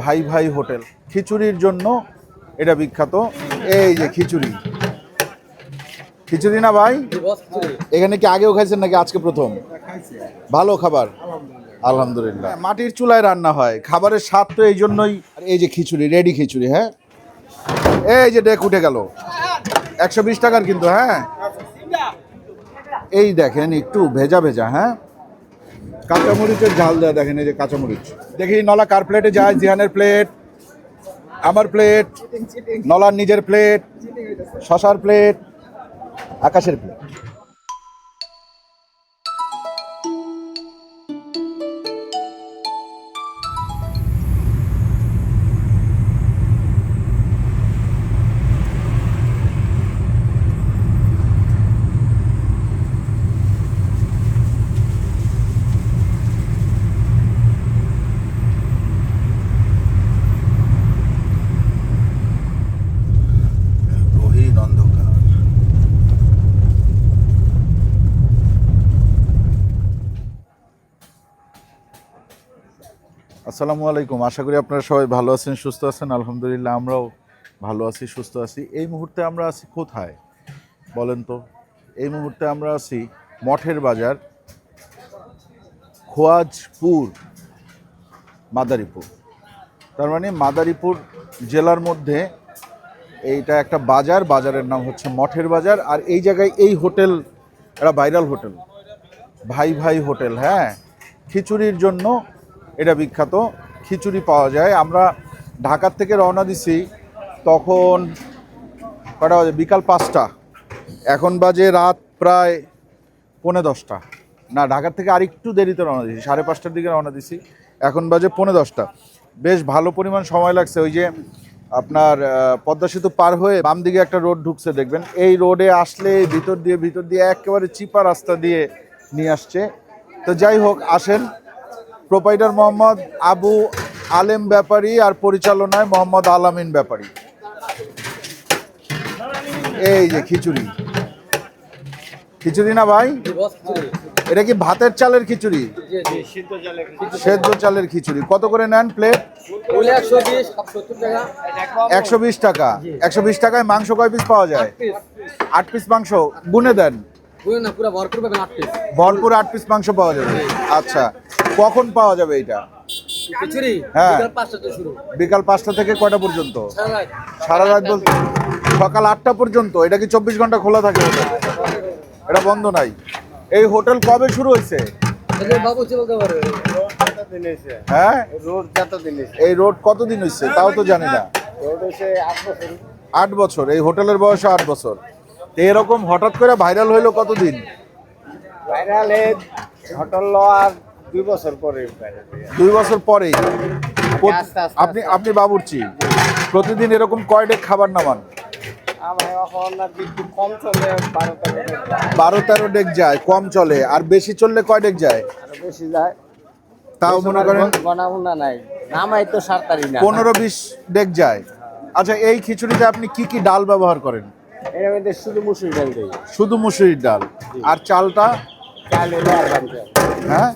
ভাই ভাই হোটেল। খিচুড়ির জন্য এটা বিখ্যাত। এই যে খিচুড়ি। খিচুড়ি না ভাই? এখানে কি আগেও খাইছেন নাকি আজকে প্রথম? ভালো খাবার। আলহামদুলিল্লাহ। মাটির চুলায় রান্না হয়। খাবারের স্বাদ তো এই জন্যই। এই যে খিচুড়ি, রেডি খিচুড়ি হ্যাঁ? এই যে ডেক উঠে গেল। একশো বিশ টাকার কিন্তু হ্যাঁ? এই দেখেন, একটু ভেজা ভেজা হ্যাঁ? কাঁচামরিচের ঝাল দেওয়া দেখেন এই যে কাঁচামরিচ। দেখি নলা কার প্লেটে যায়? জিহানের প্লেট আমার প্লেট নলার নিজের প্লেট শশার প্লেট আকাশের প্লেট আসসালামু আলাইকুম। আশা করি আপনারা সবাই ভালো আছেন, সুস্থ আছেন। আলহামদুলিল্লাহ আমরাও ভালো আছি, সুস্থ আছি। এই মুহূর্তে আমরা আছি কোথায়? বলেন তো। এই মুহূর্তে আমরা আছি মঠের বাজার, খোয়াজপুর, মাদারীপুর। তার মানে মাদারীপুর জেলার মধ্যে এইটা একটা বাজার, বাজারের নাম হচ্ছে মঠের বাজার। আর এই জায়গায় এই হোটেল একটা ভাইরাল হোটেল। ভাই ভাই হোটেল হ্যাঁ। খিচুড়ির জন্য এটা বিখ্যাত। খিচুড়ি পাওয়া যায়। আমরা ঢাকার থেকে রওনা দিছি তখন কটা বাজে? বিকাল পাঁচটা। এখন বাজে রাত প্রায় পৌনে দশটা। না, ঢাকার থেকে আরেকটু দেরিতে রওনা দিছি। সাড়ে পাঁচটার দিকে রওনা দিছি। এখন বাজে পৌনে দশটা। বেশ ভালো পরিমাণ সময় লাগছে। ওই যে আপনার পদ্মা সেতু পার হয়ে বাম দিকে একটা রোড ঢুকছে, দেখবেন। এই রোডে আসলে ভিতর দিয়ে ভিতর দিয়ে একেবারে চিপা রাস্তা দিয়ে নিয়ে আসছে। তো যাই হোক, আসেন। প্রোপাইটার মোহাম্মদ আবু আলেম ব্যাপারী আর পরিচালনায় মোহাম্মদ আলামিন ব্যাপারী। এই যে খিচুড়ি। খিচুড়ি না ভাই? এটা কি ভাতের চালের খিচুড়ি? সেদ্ধ চালের খিচুড়ি। কত করে নেন প্লেট? একশো বিশ টাকা। একশো বিশ টাকায় মাংস কয় পিস পাওয়া যায়? আট পিস মাংস। গুনে দেন। ভরপুর আট পিস মাংস পাওয়া যাবে। আচ্ছা। কখন পাওয়া যাবে এটা? হ্যাঁ। বিকাল পাঁচটা থেকে কয়টা পর্যন্ত? সারা রাত। বলতে সকাল আটটা পর্যন্ত? এটা কি চব্বিশ ঘণ্টা খোলা থাকে এটা বন্ধ নাই। এই হোটেল কবে শুরু হয়েছে? হ্যাঁ? এই রোড কতদিন হয়েছে? তাও তো জানি না। আট বছর। এই হোটেলের বয়স আট বছর। তো এরকম হঠাৎ করে ভাইরাল হইল কতদিন? ভাইরাল হোটেল ল আর দুই বছর পরে দুই বছর আস্তে আপনি আপনি বাবুর্চি প্রতিদিন এরকম কয় ডেক খাবার নামান? বারো তেরো ডেক যায়। কম চলে। আর বেশি চললে কয় ডেক যায়? আরও বেশি যায়। তাও মনে করেন নাই। নামাই তো সারতারি না। পনেরো বিশ ডেক যায়। আচ্ছা এই খিচুড়িতে আপনি কি কি ডাল ব্যবহার করেন? এর মধ্যে শুধু মুসুর ডাল দিই। শুধু মুসুরির ডাল। আর চালটা? চাল হলো এরবান চাল। হ্যাঁ?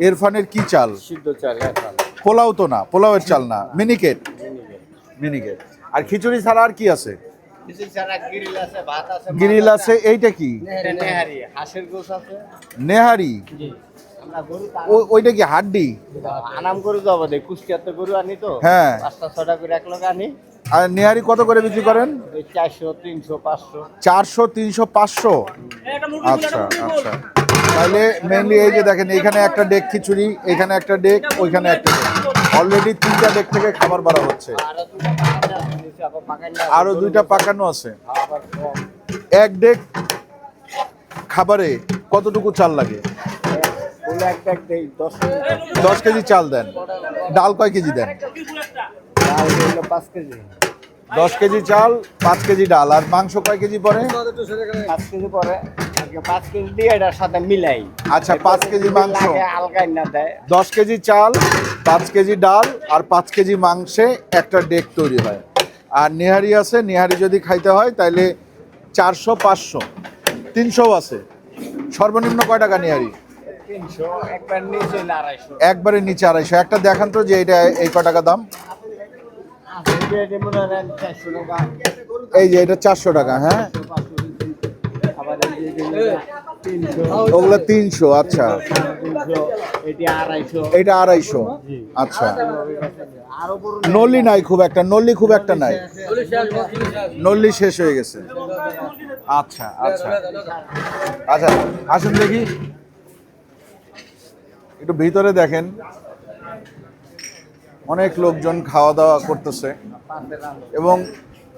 এরফানের কি চাল? সিদ্ধ চাল পোলাও তো না পোলাওয়ের চাল না মিনিকেট? মিনিকেট। আর খিচুড়ি ছাড়া আর কি আছে? গ্রিল আছে ভাত আছে গ্রিল আছে। এইটা কি? নেহারি হাঁসের গোস আছে। নেহারি? জি। আমরা গরু ও- ওইটা কি হাড্ডি? আনাম গরু যাব দেখ কুষ্টিয়াতে গরু আনি তো। হ্যাঁ। পাঁচটা ছটা করে এক লোক আনি। আর নেহারি কত করে বিক্রি করেন? চারশো তিনশো পাঁচশো। চারশো তিনশো পাঁচশো? আচ্ছা আচ্ছা। তাহলে মেনলি এই যে দেখেন এখানে একটা ডেক খিচুড়ি, এখানে একটা ডেক ওইখানে একটা ডেক অলরেডি তিনটা ডেক থেকে খাবার বাড়া হচ্ছে। আরও দুইটা পাকানো আছে। এক ডেক খাবারে কতটুকু চাল লাগে? দশ কেজি চাল দেন। ডাল কয় কেজি দেন? দশ কেজি চাল, পাঁচ কেজি ডাল। আর মাংস কয় কেজি পরে পাঁচ কেজি পরে পাঁচ কেজি দিয়ে এটার সাথে মিলাই। আচ্ছা, পাঁচ কেজি মাংস। আলগাই না দেয়। দশ কেজি চাল পাঁচ কেজি ডাল আর পাঁচ কেজি মাংসে একটা ডেক তৈরি হয়। আর নেহারি আছে নেহারি যদি খাইতে হয় তাহলে চারশো পাঁচশো তিনশো আছে। সর্বনিম্ন কয় টাকা নেহারি? তিনশো নিচে আড়াইশো। একবারে নিচে আড়াইশো। একটা দেখান তো যে এটা এই ক টাকা দাম? এই যে এটা চারশো টাকা হ্যাঁ আবার এই যে এগুলো তিনশো ওগুলো তিনশো আচ্ছা। এটা আড়াইশো। আচ্ছা। নল্লি নাই খুব একটা নল্লি খুব একটা নাই। নল্লি শেষ হয়ে গেছে। আচ্ছা আচ্ছা। আচ্ছা আসুন দেখি। একটু ভিতরে দেখেন। অনেক লোকজন খাওয়া দাওয়া করতেছে। এবং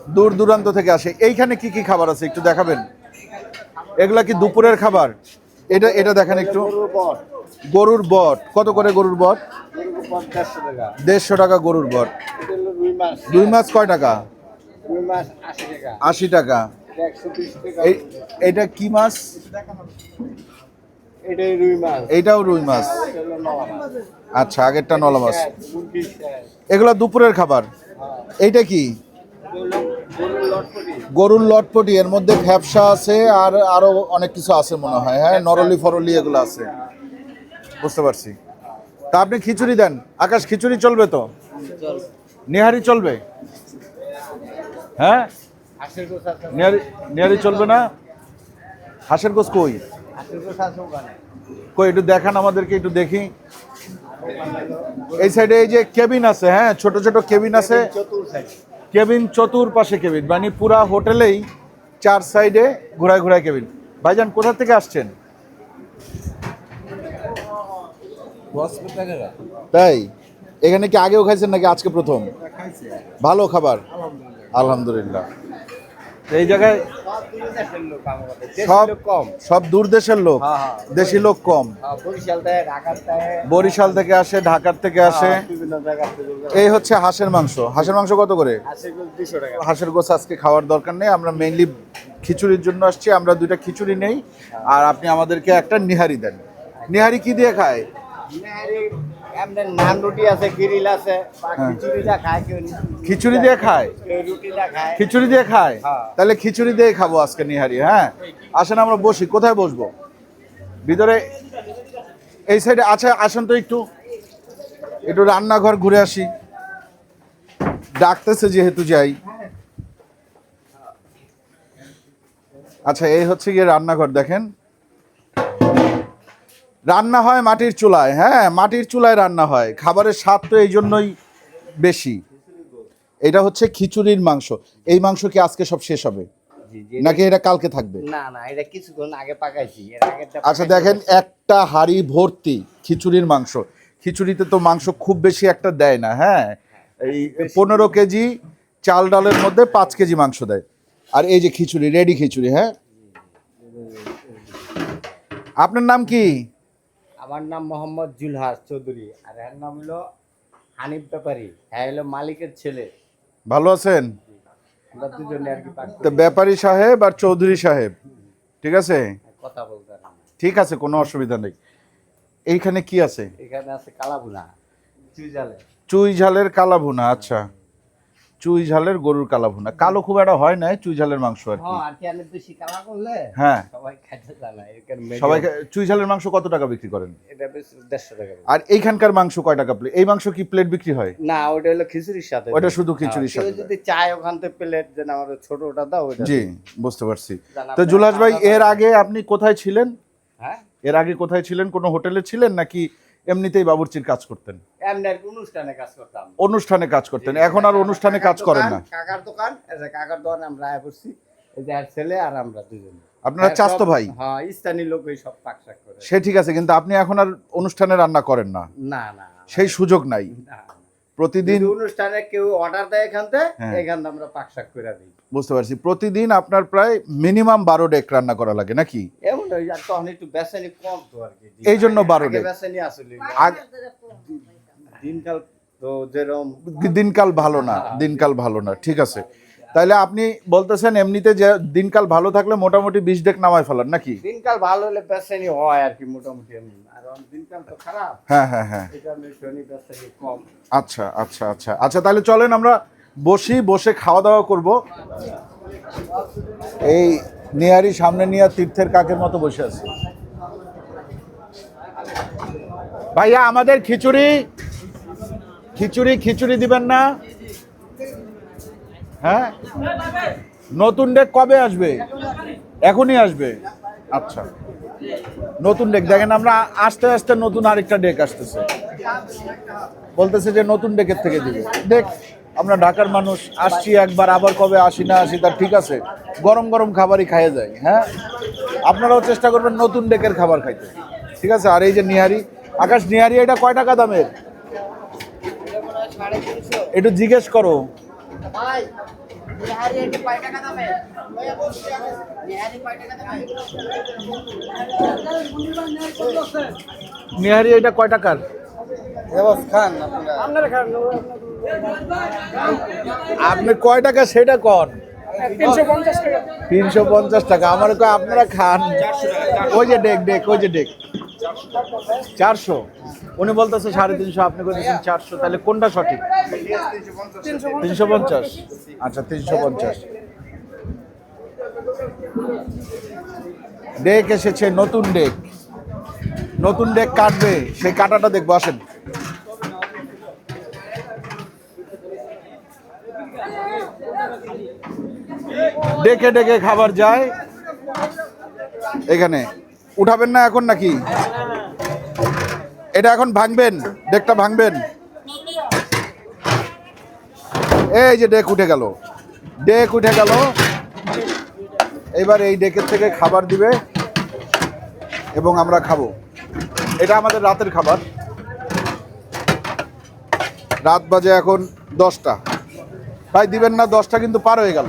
দূর দূরান্ত থেকে আসে। এইখানে কি কি খাবার আছে একটু দেখাবেন? এগুলা কি দুপুরের খাবার? এটা এটা দেখেন একটু। গরুর বট। কত করে গরুর বট? দেড়শো টাকা গরুর বট। দুই মাছ কয় টাকা? আশি টাকা। এটা কি মাছ? এইটাও রুই মাছ। আচ্ছা আগেরটা নলা মাছ। এগুলো দুপুরের খাবার। এইটা কি? গরুর লটপটি, এর মধ্যে ফ্যাপসা আছে আর আরও অনেক কিছু আছে মনে হয় হ্যাঁ? নরলি ফরলি এগুলো আছে। বুঝতে পারছি। তা আপনি খিচুড়ি দেন। আকাশ, খিচুড়ি চলবে তো? নিহারি চলবে? হ্যাঁ? নিহারি নিহারি চলবে না? হাঁসের গোস কই? কই, একটু দেখান আমাদেরকে, একটু দেখি। এই সাইডে এই যে কেবিন আছে হ্যাঁ? ছোট ছোট কেবিন আছে। কেবিন চতুর্পাশে কেবিন মানে পুরা হোটেলেই চার সাইডে ঘোরায় ঘুরায় কেবিন। ভাইজান কোথা থেকে আসছেন? তাই? এখানে কি আগেও খাইছেন নাকি আজকে প্রথম? ভালো খাবার? আলহামদুলিল্লাহ। এই জায়গায় সব কম। সব দূর দেশের লোক। হ্যাঁ, হ্যাঁ। দেশি লোক কম। হ্যাঁ, বরিশাল থেকে আসে ঢাকার থেকে আসে। এই হচ্ছে হাঁসের মাংস। হাঁসের মাংস কত করে? হাঁসের গোছ আজকে খাওয়ার দরকার নেই। আমরা মেইনলি খিচুড়ির জন্য আসছি। আমরা দুইটা খিচুড়ি নেই। আর আপনি আমাদেরকে একটা নিহারি দেন। নিহারি কি দিয়ে খায়? নান রুটি আছে গ্রিল আছে বা হ্যাঁ। খায় খিচুড়ি দিয়ে খায়? খিচুড়ি দিয়ে খায়? হ্যাঁ। তাহলে খিচুড়ি দিয়ে খাব আজকে নিহারি হ্যাঁ? আসেন আমরা বসি। কোথায় বসবো? ভিতরে এই সাইডে। আচ্ছা আসেন তো একটু। একটু রান্নাঘর ঘুরে আসি। ডাকতেছে যেহেতু যাই। আচ্ছা এই হচ্ছে গিয়ে রান্নাঘর দেখেন। রান্না হয় মাটির চুলায় হ্যাঁ মাটির চুলায় রান্না হয় খাবারের স্বাদ তো এই জন্যই বেশি এটা হচ্ছে খিচুড়ির মাংস এই মাংস কি আজকে সব শেষ হবে। নাকি এটা কালকে থাকবে না না এটা কিছুক্ষণ আগে পাকাইছি আচ্ছা দেখেন একটা হাড়ি ভর্তি খিচুড়ির মাংস খিচুড়িতে তো মাংস খুব বেশি একটা দেয় না হ্যাঁ এই পনেরো কেজি চাল ডালের মধ্যে পাঁচ কেজি মাংস দেয় আর এই যে খিচুড়ি রেডি খিচুড়ি হ্যাঁ আপনার নাম কি আমার নাম মোহাম্মদ জুলহাস চৌধুরী আর এর নাম হলো হানিফ ব্যাপারী। হ্যাঁ হলো মালিকের ছেলে। ভালো আছেন? আমরা দুজনে আর কি পাক তো ব্যাপারী সাহেব আর চৌধুরী সাহেব ঠিক আছে? কথা বলতে পারি না। ঠিক আছে কোনো অসুবিধা নেই। এইখানে কি আছে? এখানে আছে কালাবুনা চুইজালে চুই ঝালের কালা ভুনা আচ্ছা। চুই ঝালের গরুর কালা ভুনা। কালো খুব একটা হয় না চুই ঝালের মাংস আর কি। হ্যাঁ বেশি কালা করলে হ্যাঁ। সবাই চুই ঝালের মাংস কত টাকা বিক্রি করেন? এটা দেড়শো টাকা আর এইখানকার মাংস কয় টাকা প্লেট এই মাংস কি প্লেট বিক্রি হয়? না ওটা হলো খিচুড়ির সাথে। ওটা শুধু খিচুড়ির হ্যাঁ, সাথে। যদি চায় ওখান থেকে প্লেট যেন আমার ছোট ওটা দাও ওটা জি বুঝতে পারছি। তো জুলাস ভাই এর আগে আপনি কোথায় ছিলেন? হ্যাঁ? এর আগে কোথায় ছিলেন? কোনো হোটেলে ছিলেন নাকি এমনিতেই বাবুর্চির কাজ করতেন। অনুষ্ঠানে কাজ করতাম। অনুষ্ঠানে কাজ করতেন। এখন আর অনুষ্ঠানে কাজ করেন না। কাকার দোকান কাকার দোকান আমরা আয় করছি ছেলে আর আমরা দুজন। আপনারা ভাই? হ্যাঁ স্থানীয় লোক সব পাক শাক করে। সে ঠিক আছে কিন্তু আপনি এখন আর অনুষ্ঠানে রান্না করেন না। না না সেই সুযোগ নাই। প্রতিদিন অনুষ্ঠানে কেউ অর্ডার দেয় এখান থেকে হ্যাঁ। এখান আমরা পাক শাক করে দিই। বুঝতে পারছি। প্রতিদিন আপনার প্রায় মিনিমাম বারো ডেক রান্না করা লাগে নাকি? তখন একটু বেসানি কম তো আর কি এই জন্য বারো বেসানি আসলে। দিনকাল তো যেরকম দিনকাল ভালো না দিনকাল ভালো না ঠিক আছে। তাইলে আপনি বলতেছেন এমনিতে যে দিনকাল ভালো থাকলে মোটামুটি বিশ ডেক নামায় ফেলান নাকি? দিনকাল ভালো হলে বেসানি হয় আর কি মোটামুটি আর দিনকাল তো খারাপ। হ্যাঁ হ্যাঁ হ্যাঁ। কম। আচ্ছা আচ্ছা আচ্ছা। আচ্ছা তাহলে চলেন আমরা বসি বসে খাওয়া দাওয়া করব। এই নিয়ারি সামনে নিয়ে তীর্থের কাকের মতো বসে আছে। ভাইয়া, আমাদের খিচুড়ি? খিচুড়ি খিচুড়ি দিবেন না? হ্যাঁ? নতুন ডেক কবে আসবে? এখনই আসবে। আচ্ছা। নতুন ডেক, দেখেন আমরা আস্তে আস্তে নতুন আরেকটা ডেক আসতেছে। বলতেছে যে নতুন ডেকের থেকে দিবে। দেখ আমরা ঢাকার মানুষ আসছি একবার আবার কবে আসি না আসি তার ঠিক আছে। গরম গরম খাবারই খাইয়ে যায় হ্যাঁ? আপনারাও চেষ্টা করবেন নতুন ডেকের খাবার খাইতে। ঠিক আছে? আর এই যে নিহারি আকাশ নিহারি এটা কয় টাকা দামের? একটু জিজ্ঞেস করো। বিহারি এটি কয় টাকা খান আপনি কয় টাকা সেটা কন? তিনশো পঞ্চাশ টাকা। আমার কয় আপনারা খান। ওই যে ডেক ডেক ওই যে ডেক। চারশো? উনি বলতেছে সাড়ে তিনশো আপনি বলতেছেন চারশো। তাহলে কোনটা সঠিক? তিনশো পঞ্চাশ। আচ্ছা তিনশো পঞ্চাশ। ডেক এসেছে নতুন ডেক। নতুন ডেক কাটবে, সেই কাটাটা দেখব, আসেন। ডেকে ডেকে খাবার যায়। এখানে। উঠাবেন না এখন নাকি? এটা এখন ভাঙবেন ডেকটা ভাঙবেন। এই যে ডেক উঠে গেল। ডেক উঠে গেল। এবার এই ডেকের থেকে খাবার দিবে এবং আমরা খাব। এটা আমাদের রাতের খাবার। রাত বাজে এখন দশটা। ভাই দিবেন না দশটা কিন্তু পার হয়ে গেল।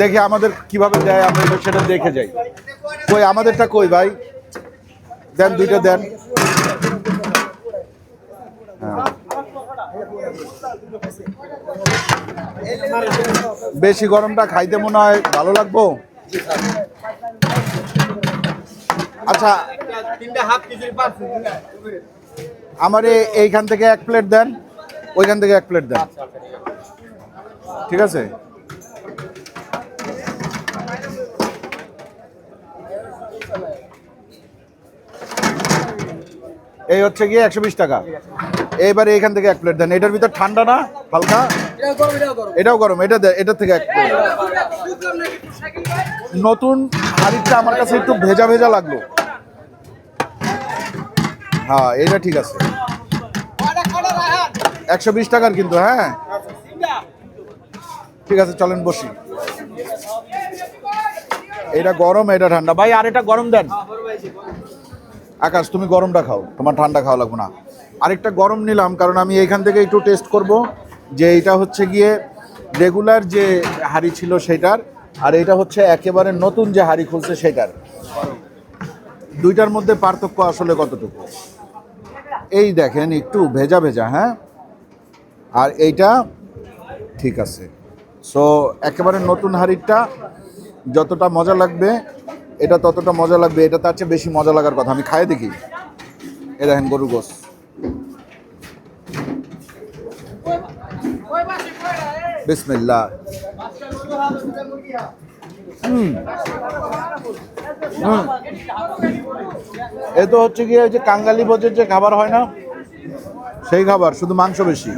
দেখি আমাদের কীভাবে দেয় আমরা সেটা দেখে যাই। কই আমাদেরটা কই ভাই? দেন দুইটা দেন। হ্যাঁ। বেশি গরমটা খাইতে মনে হয় ভালো লাগবো? আচ্ছা আমার এইখান থেকে এক প্লেট দেন ওইখান থেকে এক প্লেট দেন। ঠিক আছে। এই হচ্ছে গিয়ে একশো বিশ টাকা। এইবারে এখান থেকে এক প্লেট দেন। এটার ভিতর ঠান্ডা না হালকা? এটাও গরম এটা এটার থেকে এক প্লেট। নতুন হাড়িটা আমার কাছে একটু ভেজা ভেজা লাগল। হ্যাঁ এটা ঠিক আছে। একশো বিশ টাকার কিন্তু হ্যাঁ? ঠিক আছে, চলেন বসি। এটা গরম, এটা ঠান্ডা। ভাই, আর এটা গরম দেন। আকাশ, তুমি গরমটা খাও। তোমার ঠান্ডা খাওয়া লাগবে না। আরেকটা গরম নিলাম, কারণ আমি এইখান থেকে একটু টেস্ট করব। যে এটা হচ্ছে গিয়ে রেগুলার যে হাড়ি ছিল সেটার আর এটা হচ্ছে একেবারে নতুন যে হাড়ি খুলছে সেটার। দুইটার মধ্যে পার্থক্য আসলে কতটুকু? এই দেখেন, একটু ভেজা ভেজা হ্যাঁ? আর এইটা ঠিক আছে। সো একেবারে নতুন হাড়িটা, যতটা মজা লাগবে, এটা ততটা মজা লাগবে, এটা তার চেয়ে বেশি মজা লাগার কথা। আমি খাই দেখি। এ দেখেন গরু গোস হুম এ তো হচ্ছে গিয়ে যে কাঙ্গালি ভোজের যে খাবার হয় না, সেই খাবার, শুধু মাংস বেশি।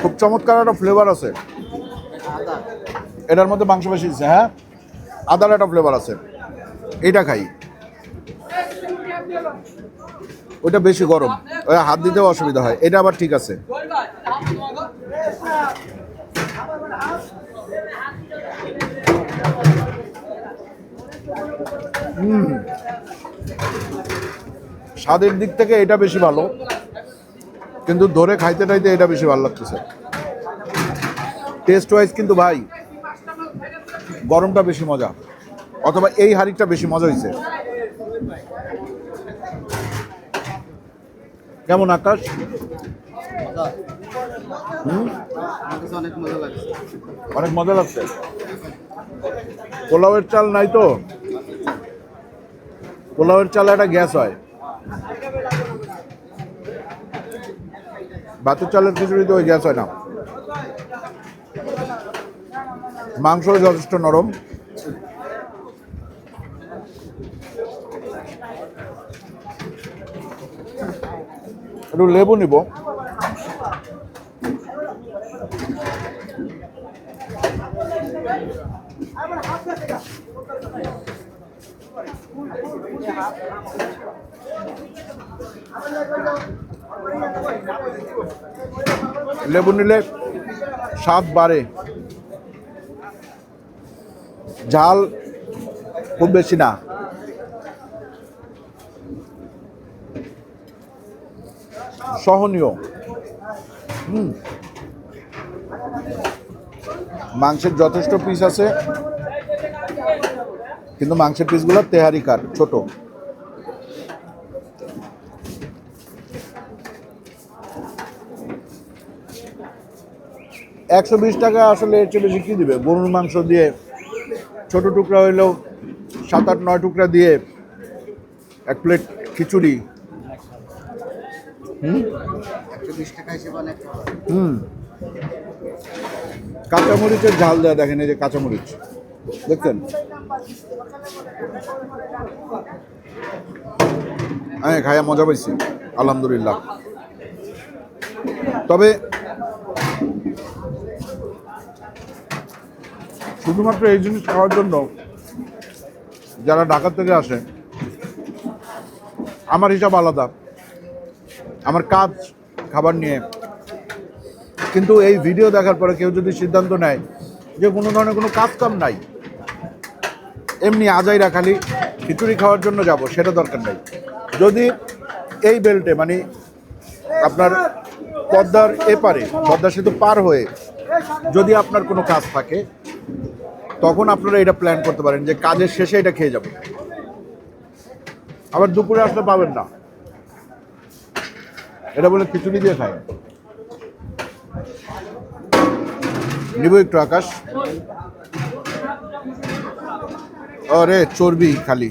খুব চমৎকার একটা ফ্লেভার আছে। এটার মধ্যে মাংস বেশি হ্যাঁ? আদার একটা ফ্লেভার আছে। এটা খাই। ওইটা বেশি গরম। ওই হাত দিতেও অসুবিধা হয়। এটা আবার ঠিক আছে। স্বাদের দিক থেকে এটা বেশি ভালো। কিন্তু ধরে খাইতে খাইতে এটা বেশি ভালো লাগতেছে। টেস্ট ওয়াইজ কিন্তু ভাই, গরমটা বেশি মজা। অথবা এই হাড়িটা বেশি মজা হয়েছে কেমন আকাশ? অনেক মজা লাগছে। পোলাওয়ের চাল নাই তো? পোলাওয়ের চাল একটা গ্যাস হয়। ভাতের চালের খিচুড়ি তো ওই গ্যাস হয় না। মাংস যথেষ্ট নরম। একটু লেবু নিব। লেবু নিলে স্বাদ বাড়ে। ঝাল খুব বেশি না। সহনীয়। হুম। মাংসের যথেষ্ট পিস আছে। কিন্তু মাংসের পিসগুলো তেহারিকার, ছোট। একশো বিশ টাকা আসলে এর চেয়ে বেশি কী দিবে? গরুর মাংস দিয়ে ছোট টুকরা হইলেও সাত আট, নয় টুকরা দিয়ে এক প্লেট খিচুড়ি হুম? হুম। কাঁচামরিচের ঝাল দেওয়া দেখেন এই যে কাঁচামরিচ। দেখছেন? হ্যাঁ খাইয়া মজা পাইছি। আলহামদুলিল্লাহ। তবে শুধুমাত্র এই জিনিস খাওয়ার জন্য যারা ঢাকা থেকে আসে আমার হিসাব আলাদা। আমার কাজ, খাবার নিয়ে। কিন্তু এই ভিডিও দেখার পরে কেউ যদি সিদ্ধান্ত নেয় যে কোনো ধরনের কোনো কাজ কাম নাই, এমনি আজাইরা খালি খিচুড়ি খাওয়ার জন্য যাব, সেটা দরকার নাই। যদি এই বেল্টে মানে আপনার পদ্মার এপারে, পদ্মা সেতু পার হয়ে যদি আপনার কোনো কাজ থাকে, তখন আপনারা এটা প্ল্যান করতে পারেন যে কাজের শেষে এটা খেয়ে যাব আবার দুপুরে আসলে পাবেন না। এটা বলে খিচুড়ি দিয়ে খায়। নিব একটু আকাশ। আরে চর্বি খালি।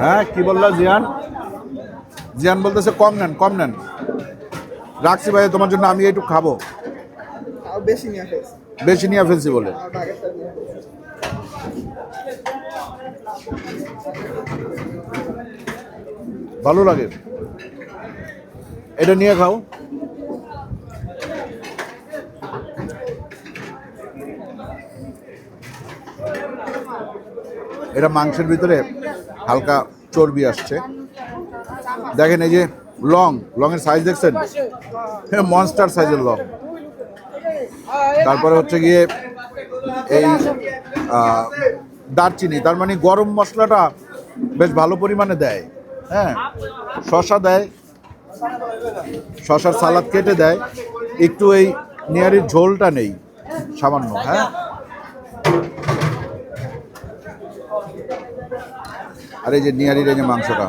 হ্যাঁ কি বললা জিয়ান? জিয়ান বলতেছে কম নেন কম নেন। রাখছি ভাই তোমার জন্য আমি একটু খাব। বেশি নিয়ে ফেলছে বলে। ভালো লাগে। এটা নিয়ে খাও। এটা মাংসের ভিতরে হালকা চর্বি আসছে। দেখেন এই যে লং লং এর সাইজ দেখছেন মনস্টার সাইজের লং। তারপরে হচ্ছে গিয়ে এই দারচিনি, তার মানে গরম মশলাটা বেশ ভালো পরিমাণে দেয়। হ্যাঁ শশা দেয় শশার সালাদ কেটে দেয়। একটু এই নিয়ারির ঝোলটা নেই, সামান্য হ্যাঁ? আর এই যে নিয়ারির এই যে মাংসটা।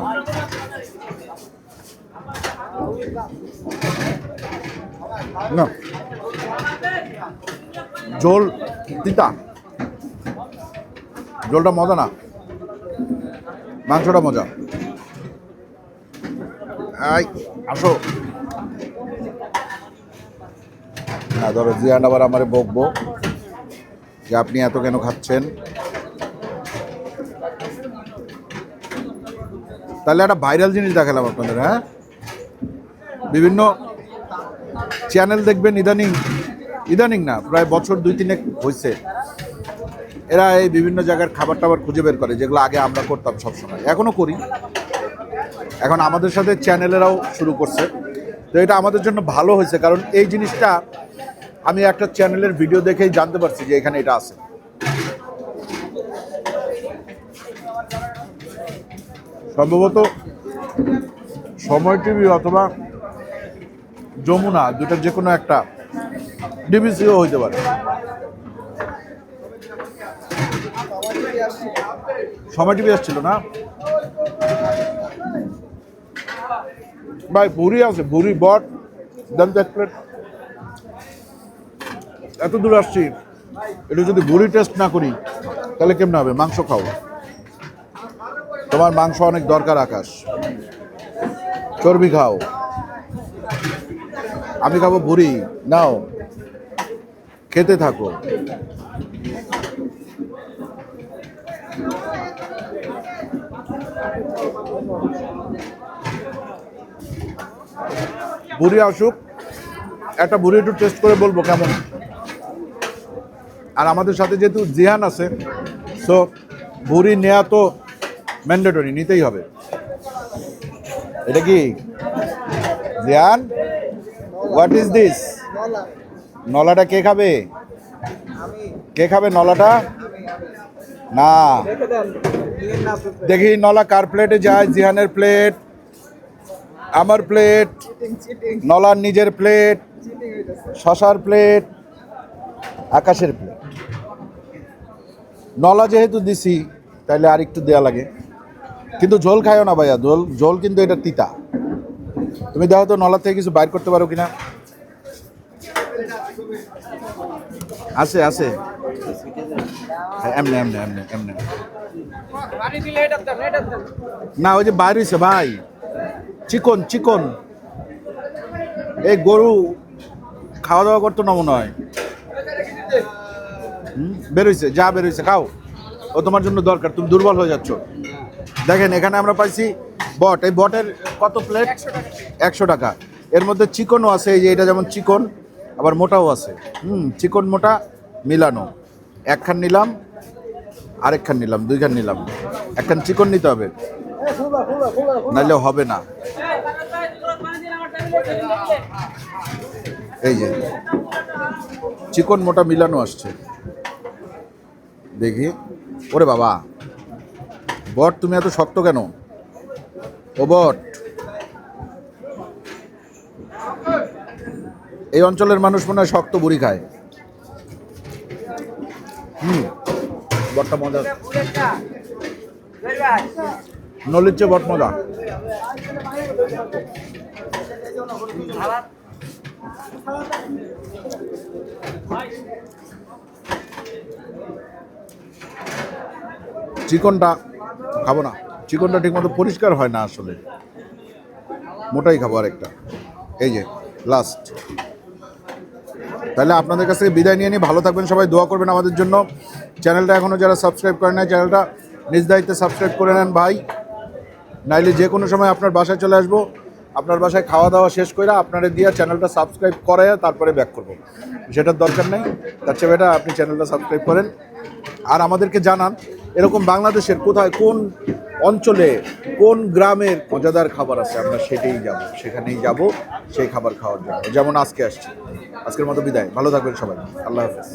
না। ঝোল তিতা। ঝোলটা মজা না? মাংসটা মজা। আই আসো। না, ধরো, জিয়ান আবার আমারে বকবো যে আপনি এত কেন খাচ্ছেন? তাহলে একটা ভাইরাল জিনিস দেখালাম আপনাদের হ্যাঁ? বিভিন্ন চ্যানেল দেখবেন, ইদানিং ইদানিং না, প্রায় বছর দুই তিনেক হয়েছে এরা এই বিভিন্ন জায়গার খাবার টাবার খুঁজে বের করে, যেগুলো আগে আমরা করতাম সবসময়। এখনও করি। এখন আমাদের সাথে চ্যানেলেরাও শুরু করছে। তো এটা আমাদের জন্য ভালো হয়েছে, কারণ এই জিনিসটা আমি একটা চ্যানেলের ভিডিও দেখেই জানতে পারছি যে এখানে এটা আছে। সম্ভবত সময় টিভি অথবা যমুনা দুটার যে কোনো একটা ডিবিসিও হইতে পারে। সময় টিভি আসছিল না? ভাই, ভুড়ি আছে, ভুড়ি বট, দেন এক প্লেট এত দূর আসছি, এটা যদি ভুড়ি টেস্ট না করি, তাহলে কেমন হবে? মাংস খাও তোমার মাংস অনেক দরকার আকাশ। চর্বি খাও। আমি খাব ভুড়ি, নাও। খেতে থাকো। বুড়ি আসুক, একটা বুড়ি একটু টেস্ট করে বলব কেমন। আর আমাদের সাথে যেহেতু জিহান আছে সো বুড়ি নেওয়া তো ম্যান্ডেটরি নিতেই হবে। এটা কি? জিয়ান হোয়াট ইজ দিস নলাটা কে খাবে? কে খাবে নলাটা? না। দেখি নলা কার প্লেটে যায়, জিহানের প্লেট আমার প্লেট নলার নিজের প্লেট শশার প্লেট আকাশের প্লেট নলা যেহেতু দিছি তাইলে আর একটু দেওয়া লাগে। কিন্তু ঝোল খায়ও না ভাইয়া ঝোল ঝোল কিন্তু এটা তিতা। তুমি দেখো তো নলা থেকে কিছু বাইর করতে পারো কিনা? আছে আছে। হ্যাঁ, এমনি এমনি এমনি এমনি। না ওই যে বাইর হয়েছে ভাই। চিকন চিকন। এই গরু খাওয়া দাওয়া করতো না মনে হয় বেরোইছে, যা বেরোইছে, খাও। ও তোমার জন্য দরকার, তুমি দুর্বল হয়ে যাচ্ছ। দেখেন, এখানে আমরা পাইছি বট। এই বটের কত প্লেট একশো টাকা। এর মধ্যে চিকনও আছে, এই যে এটা যেমন চিকন, আবার মোটাও আছে। হুম, চিকন, মোটা, মিলানো। একখান নিলাম, আরেকখান নিলাম, দুইখান নিলাম। একখান চিকন নিতে হবে। নাহলে হবে না। এই যে, চিকন মোটা মিলানো আসছে। দেখি। ওরে বাবা, বট, তুমি এত শক্ত কেন? ও বট। এই অঞ্চলের মানুষ মনে হয় শক্ত বুড়ি খায়। হুম, বটটা মজা। নলির চেয়ে বট মজা চিকনটা খাব না। চিকনটা ঠিকমতো পরিষ্কার হয় না আসলে। মোটাই খাব আরেকটা। এই যে লাস্ট তাহলে আপনাদের কাছ থেকে বিদায় নিয়ে নিয়ে ভালো থাকবেন সবাই, দোয়া করবেন আমাদের জন্য। চ্যানেলটা এখনও যারা সাবস্ক্রাইব করেন নাই, চ্যানেলটা নিজ দায়িত্বে সাবস্ক্রাইব করে নেন ভাই। নাইলে যে কোনো সময় আপনার বাসায় চলে আসব। আপনার বাসায় খাওয়া দাওয়া শেষ করে আপনারা দিয়ে চ্যানেলটা সাবস্ক্রাইব করায় তারপরে ব্যাক করব। সেটার দরকার নেই। তার চেয়ে বেটা আপনি চ্যানেলটা সাবস্ক্রাইব করেন। আর আমাদেরকে জানান, এরকম বাংলাদেশের কোথায় কোন অঞ্চলে কোন গ্রামের মজাদার খাবার আছে? আমরা সেটাই যাব সেখানেই যাব, সেই খাবার খাওয়ার জন্য। যেমন আজকে আসছি। আজকের মতো বিদায়। ভালো থাকবেন সবাই। আল্লাহ হাফেজ।